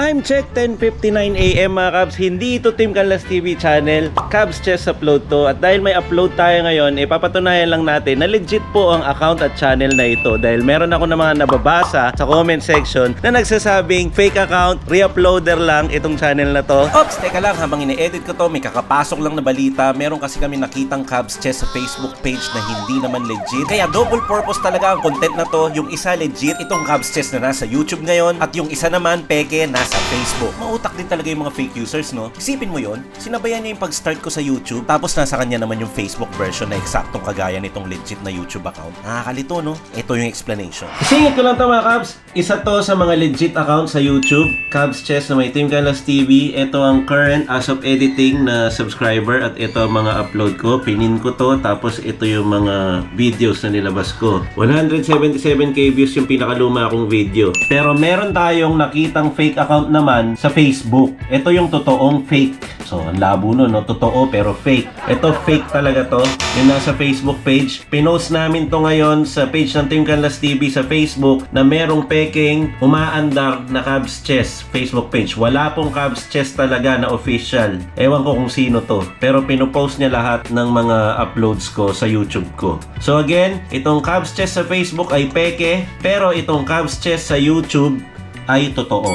Time check, 10.59 a.m. mga Cubs. Hindi ito Team Canlas TV channel. Cubs Chess upload to. At dahil may upload tayo ngayon, ipapatunayan lang natin na legit po ang account at channel na ito. Dahil meron ako na mga nababasa sa comment section na nagsasabing fake account, re-uploader lang itong channel na to. Ops, teka lang, habang ine-edit ko to, may kakapasok lang na balita. Meron kasi kami nakitang Cubs Chess sa Facebook page na hindi naman legit. Kaya double purpose talaga ang content na to. Yung isa legit, itong Cubs Chess na nasa YouTube ngayon. At yung isa naman, peke, nasa Facebook. Mautak din talaga yung mga fake users, no? Isipin mo yon sinabayan niya yung pag-start ko sa YouTube, tapos nasa kanya naman yung Facebook version na eksaktong kagaya nitong legit na YouTube account. Nakakalito, no? Ito yung explanation. Isingit ko lang to mga Cubs. Isa to sa mga legit account sa YouTube. Cubs Chess na may Team Canlas TV. Ito ang current as of editing na subscriber at ito ang mga upload ko. Pinin ko to tapos ito yung mga videos na nilabas ko. 177k views yung pinakaluma kong video. Pero meron tayong nakitang fake account naman sa Facebook. Ito yung totoong fake. So, ang labo nun, no? Totoo pero fake. Ito, fake talaga to. Yung nasa Facebook page. Pinost namin to ngayon sa page ng Team Canlas TV sa Facebook na merong peking umaandar na Cubs Chess Facebook page. Wala pong Cubs Chess talaga na official. Ewan ko kung sino to. Pero pinopost niya lahat ng mga uploads ko sa YouTube ko. So again, itong Cubs Chess sa Facebook ay peke. Pero itong Cubs Chess sa YouTube ay totoo.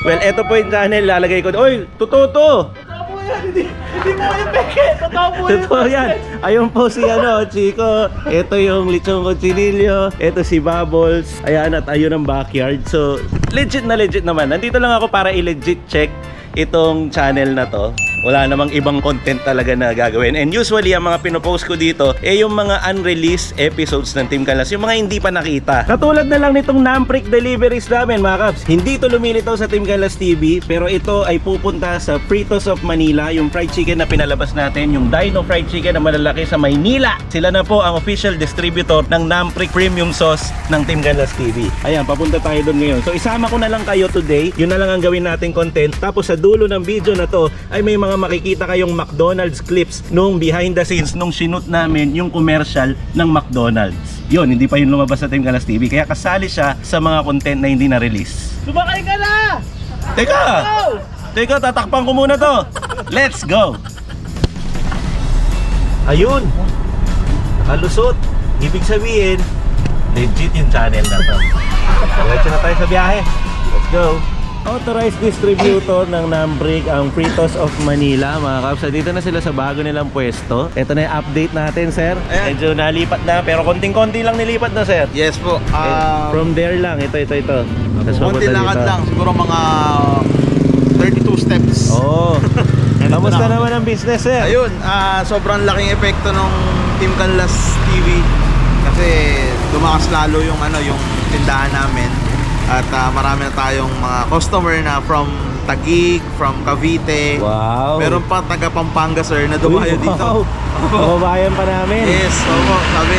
Well, eto po yung channel. Lalagay ko. Oy, totoo to! Totoo po yan, hindi, hindi po yung peke. Totoo po yun. Totoo yan. Ayun po si ano, Chico. Ito yung Lichong Cochinillo. Ito si Bubbles. Ayan at ayun ang backyard. So, legit na legit naman. Nandito lang ako para i-legit check itong channel na to. Wala namang ibang content talaga na gagawin. And usually, ang mga pinopost ko dito, eh yung mga unreleased episodes ng Team Kalas. Yung mga hindi pa nakita. Katulad na lang nitong Namprick deliveries namin, mga Kaps. Hindi ito lumilitaw sa Team Kalas TV, pero ito ay pupunta sa Fritos of Manila, yung fried chicken na pinalabas natin, yung Dino Fried Chicken na malalaki sa Maynila. Sila na po ang official distributor ng Namprick Premium Sauce ng Team Kalas TV. Ayan, papunta tayo doon ngayon. So isama ko na lang kayo today. Yun na lang ang gawin nating content. Tapos sa dulo ng video na to ay may mga makikita kayong McDonald's clips nung behind the scenes nung shoot namin yung commercial ng McDonald's. Yun, hindi pa yun lumabas sa Team Kalas TV. Kaya kasali siya sa mga content na hindi na-release. Sumakay ka na! Teka! Go! Teka, tatakpan ko muna to. Let's go! Ayun! Nakalusot. Ibig sabihin, legit yung channel na to. Diretso na tayo sa biyahe. Let's go! Authorized distributor ng Nambrick ang Fritos of Manila mga kaps. Dito na sila sa bago nilang pwesto. Ito na yung update natin, sir. Ayan. Medyo nalipat na, pero konting-konti lang nilipat na, sir. Yes po. Um, From there lang, ito, ito, ito. Tapos konti lakad lang. Siguro mga 32 steps. Oo. Ganito Kamusta na. naman ang business, sir? Ayun, ah, sobrang laking epekto ng Team Canlas TV kasi dumakas lalo yung ano yung tindahan namin at ah, marami na tayong mga customer na from Taguig, from Cavite. Wow. Meron pa taga Pampanga sir na dumayo Uy, dito. wow. Kababayan pa namin. Yes, opo. Sabi,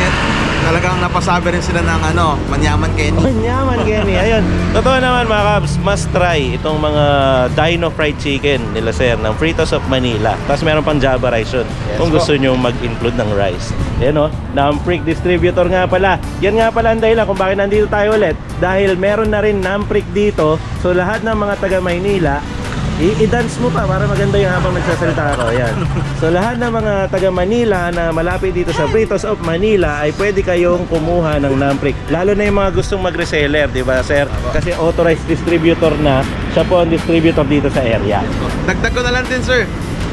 talagang napasabi rin sila ng ano, manyaman Kenny. Manyaman, Kenny. Ayun. Totoo naman mga Kabs, must try itong mga Dino Fried Chicken nila sir ng Fritos of Manila. Tapos meron pang Java Rice yun. Yes kung po. gusto nyo mag-include ng rice. Ayan o, Namprick Distributor nga pala. Yan nga pala ang dahilan kung bakit nandito tayo ulit. Dahil meron na rin Namprick dito. So lahat ng mga taga Maynila, i-dance mo pa para maganda yung habang nagsasalita ako. Ayan. So lahat ng mga taga Manila na malapit dito sa Fritos of Manila ay pwede kayong kumuha ng Namprick. Lalo na yung mga gustong mag-reseller, di ba sir? Kasi authorized distributor na, siya po ang distributor dito sa area. Dagdag ko na lang din sir.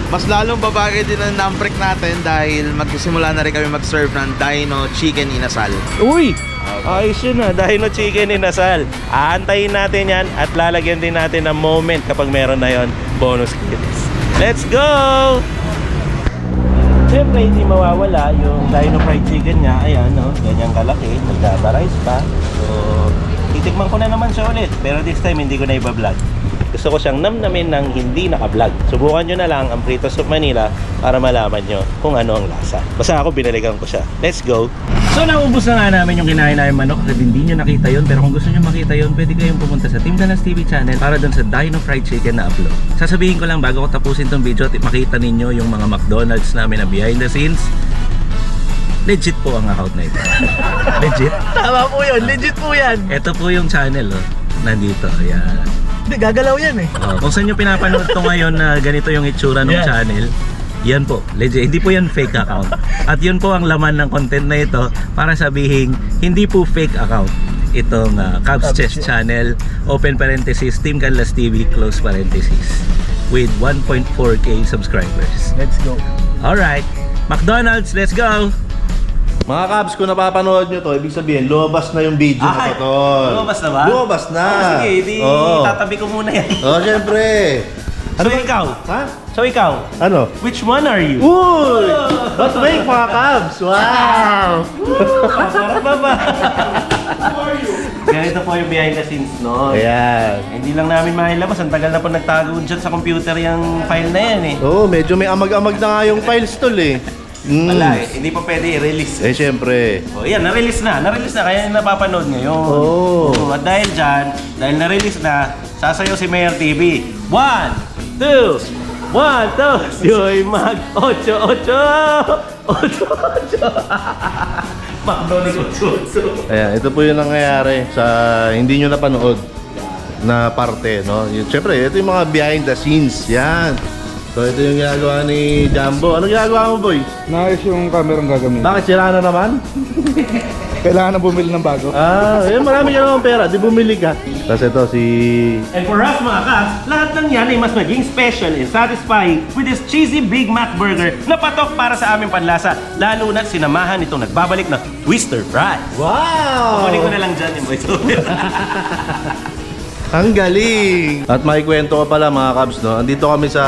Mas lalong babagay din ang namprick natin dahil magsisimula na rin kami mag-serve ng Dino Chicken Inasal. Uy! Ayos yun ah, Dino Chicken Inasal. Aantayin natin yan at lalagyan din natin ng moment kapag meron na yon bonus kits. Let's go! Siyempre, hindi mawawala yung Dino Fried Chicken niya. Ayan, no? Ganyang kalaki. Nagdabarize pa. So, titikman ko na naman siya ulit. Pero this time, hindi ko na iba-vlog. Gusto ko siyang namnamin ng hindi naka-vlog. Subukan nyo na lang ang Fritos of Manila para malaman nyo kung ano ang lasa. Basta ako binaligan ko siya. Let's go! So naubos na nga namin yung kinain namin manok kasi hindi nyo nakita yun pero kung gusto nyo makita yun pwede kayong pumunta sa Team Danas TV channel para dun sa Dino Fried Chicken na upload. Sasabihin ko lang bago ko tapusin tong video at makita ninyo yung mga McDonald's namin na behind the scenes. Legit po ang account na ito. Legit. Tama po yun, legit po yan. Ito po yung channel oh. Nandito. Ayan. Hindi, gagalaw yan eh. Oh, kung saan nyo pinapanood to ngayon na ganito yung itsura ng Yan. channel, yan po, legit. Hindi po yan fake account. At yun po ang laman ng content na ito para sabihin, hindi po fake account. Itong uh, Cubs Cubs Chess. Channel, open parenthesis, Team Canlas TV, close parenthesis, with 1.4k subscribers. Let's go. Alright, McDonald's, let's go! Mga Cubs, kung napapanood nyo to, ibig sabihin, lumabas na yung video na to, tol. lumabas na ba? Lumabas na. Oh, sige, di Oo. tatabi ko muna yan. Oh, syempre. So ikaw, Ha? so ikaw, Ano? which one are you? Uy! Let's make mga Cubs! Wow! Para ba ba? Ganito po yung behind the scenes, no? Ayan. Hindi lang namin mailabas. Ang tagal na po nagtago dyan sa computer yung file na yan eh. Oo, medyo may amag-amag na nga yung files tol eh. Mm. Wala eh. Hindi pa pwede i-release. Eh, syempre. Oh, yan, na-release na. Na-release na. Kaya yung napapanood ngayon. Oo. Oh, at dahil dyan, dahil na-release na, sasayaw si Mayor TV. One, two, one, two, yoy, mag, ocho, ocho, ocho, ocho. McDonald's, ocho, ocho. Ayan, ito po yung nangyayari sa hindi nyo napanood na parte, no? Yun, Syempre, ito yung mga behind the scenes. Yan. So, ito yung ginagawa ni Jumbo. Ano ginagawa mo, boy? Naayos yung camera ang gagamitin. Bakit sira na naman? Kailangan na bumili ng bago. Ah, eh, marami ka naman pera. Di bumili ka. Tapos ito, si... And for us mga kas, lahat ng yan ay mas maging special and satisfying with this cheesy Big Mac Burger na patok para sa aming panlasa. Lalo na sinamahan itong nagbabalik na Twister Fries. Wow! Kunin ko na lang dyan yung voiceover. Ang galing! At may kwento ko pala mga Cubs, no? Andito kami sa...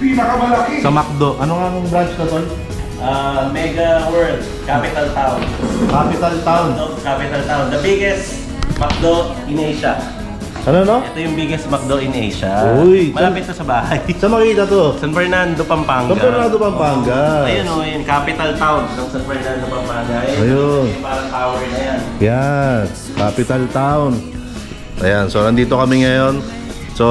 Pinakamalaki. Sa McDo. Ano nga ang branch na tol? Ah, Mega World, Capital Town. Capital Town. No, Capital Town. The biggest McDo in Asia. Ano no? Ito yung biggest McDo in Asia. Uy, Malapit to sa bahay. Saan makita to? San Fernando, Pampanga. San Fernando, Pampanga. Ayun o, yun, Capital Town ng San Fernando, Pampanga. Ayun. Ayun. Yung parang tower na yan. Yan, Capital Town. Ayan, so nandito kami ngayon. So,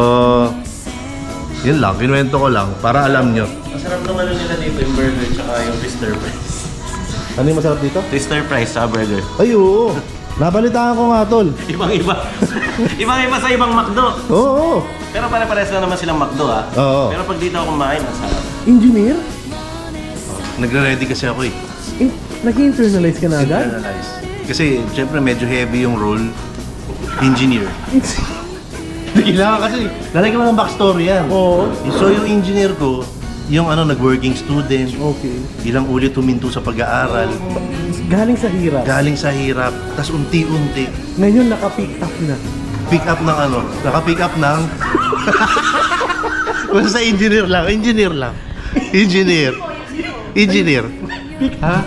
yun lang, kinuwento ko lang para alam nyo. Masarap ano nila dito, yung burger tsaka yung twister fries. Ano yung masarap dito? Twister fries sa burger. Ay, oo. Nabalitaan ko nga, tol. Ibang-iba. Ibang-iba sa ibang McDo. Oo. oo. Pero pare-pares lang naman silang McDo ah. Oo. Pero pag dito ako kumain, ang sarap. Engineer? Nagre-ready kasi ako eh. In- Nag-internalize ka na agad? Analyze. Kasi, syempre, medyo heavy yung role. Engineer. Kailangan kasi. Lalagyan mo ng backstory yan. Oo. So, yung engineer ko, yung ano, nag-working student, Okay. ilang ulit huminto sa pag-aaral, Galing sa hirap. galing sa hirap, tas unti-unti, Ngayon naka-pick up na. pick up ng ano, naka-pick up ng... Basta engineer lang, engineer lang. Engineer. Engineer. Ha?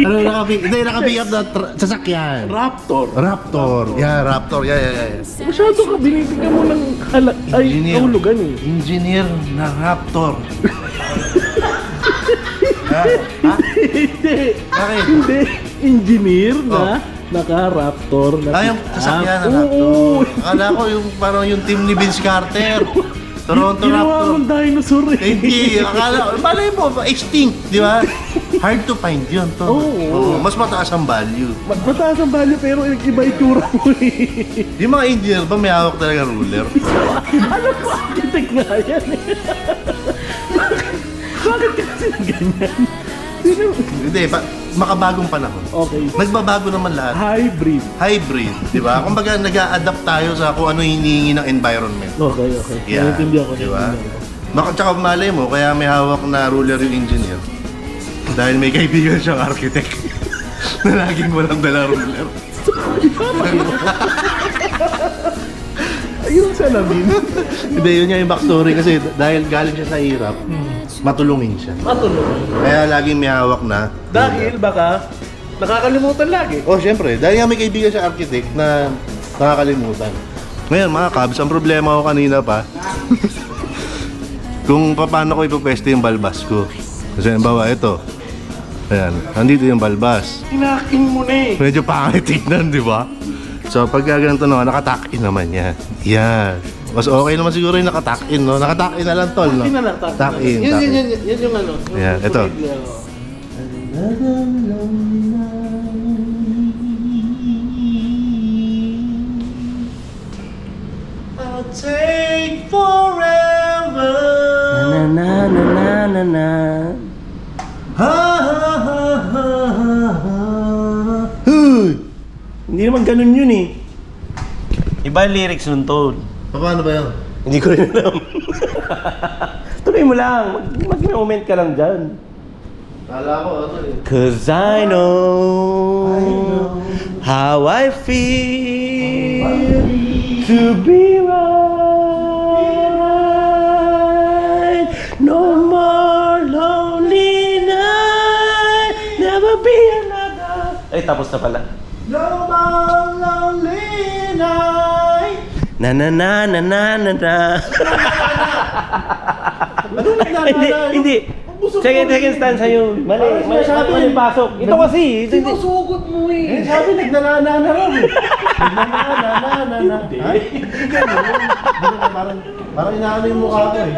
Ano naka-pick? Hindi, naka-pick up na tra- sasakyan. Raptor. Raptor. Yeah, Raptor. Yeah, yeah, yeah. Masyado ka, binibigyan mo ng hala, ay, Engineer. kahulugan eh. Engineer na Raptor. Ha? Ha? Hindi. Bakit? Hindi. Engineer na naka-raptor. Na Ah, yung sasakyan na Oo. Raptor. Akala ko yung parang yung team ni Vince Carter. Toronto Ginawa Raptor. mong dinosaur eh. Hindi, akala ko. Malay mo, extinct, di ba? Hard to find yun, to. Oo. mas mataas ang value. Mat- Mataas ang value pero iba itsura mo eh. Yung mga engineer ba may hawak talaga ruler? ano ba? Architect nga yan eh. Bakit kasi ganyan? Sino? Hindi, pa, makabagong panahon. Okay. Nagbabago naman lahat. Hybrid. Hybrid, di ba? Kumbaga, nag adapt tayo sa kung ano hinihingi ng environment. Okay, okay. Yeah. Naiintindihan ko. Di ba? naiintindihan ko. Maka, tsaka malay mo, kaya may hawak na ruler yung engineer. Dahil may kaibigan siyang architect. na laging walang dala ruler. Ayun sa lamin. Hindi, yun nga yung backstory kasi dahil galing siya sa hirap, matulungin siya. Matulog. Kaya laging may hawak na. Dahil baka nakakalimutan lagi. Oh, syempre, dahil nga may kaibigan siya architect na nakakalimutan. Ngayon, mga kabs, ang problema ko kanina pa, kung paano ko ipopwesto yung balbas ko. Kasi, bawa ito. Ayan, nandito yung balbas. Inakin mo na eh. Medyo pangit tignan, di ba? So, pag ganito naman, nakatakin naman yan. Yan. Mas okay naman siguro yung nakatakin, no? Nakatakin na lang, tol, no? Takin na lang. takin na lang. Takin, Yun, takin. yun, yun, yun yung ano. yung Yeah, ito. oh. take forever. Na na na na na na. Ha, ha, ha, ha, ha. Hindi naman ganun yun. Iba yung lyrics nun, Tol. Paano ba yun? Hindi ko rin alam. Tuloy mo lang. Mag- Mag-moment ka lang dyan. Kala ko, ano eh. Cause I know, how I feel to be right. No more lonely night, never be another. Ay, tapos na pala. No more lonely night. Na na na na na na na. Ano hindi, hindi. Second, second stanza yun. Mali, mali, mali, mali pasok. Ito kasi. Sinusugot mo eh. Sabi, nagnanana na raw eh. Nagnanana na. Ha? Hindi ganun. Parang, parang inaano yung mukha ko eh.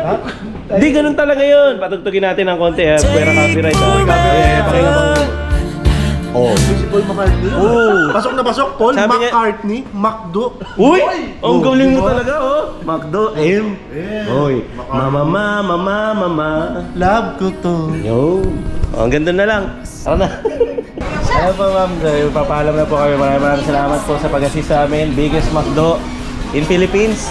Hindi, ganun talaga yun. Patugtugin natin ng konti ha. Pwera copyright ha. Eh, pakinggan. Oh. Si Paul McCartney. Oh. Pasok na pasok, Paul Sabi niya- McCartney. Macdo. Uy! Ang Oh, galing mo talaga oh. Macdo M. Uy. Mama, mama, mama, mama. Love ko to. Yo. Oh, ang ganda na lang. Tara na. Ayun po ma'am, So, papaalam na po kami. Maraming maraming salamat po sa pag-assist sa amin. Biggest McDo in Philippines.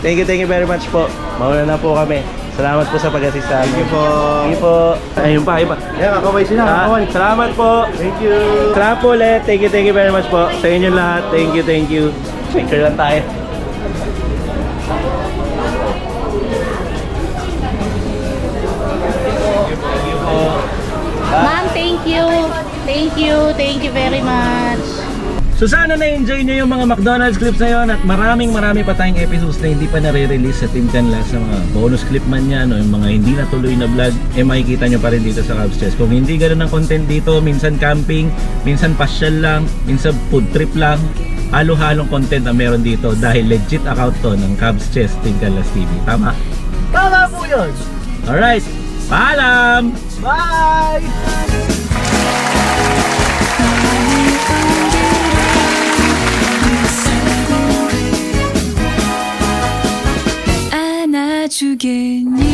Thank you, thank you very much po. Mauna na po kami. Salamat po sa pag-assist sa amin. Thank you po. Thank you po. Ayun pa, ayun pa. Yan, kakaway sila. Ah, Kakaway. salamat po. Thank you. Salamat po ulit. Thank you, thank you very much po. Sa inyo lahat. Thank you, thank you. Picture lang tayo. Ma'am, thank you. Thank you. Thank you very much. So sana na-enjoy nyo yung mga McDonald's clips na yun at maraming marami pa tayong episodes na hindi pa nare-release sa Team Canlas sa mga bonus clip man yan o yung mga hindi natuloy na vlog eh makikita nyo pa rin dito sa Cubs Chess. Kung hindi ganun ang content dito, minsan camping, minsan pasyal lang, minsan food trip lang, halo-halong content ang meron dito dahil legit account to ng Cubs Chess Team Canlas TV. Tama? Tama po yun. Alright! Paalam! Bye! 주겠니?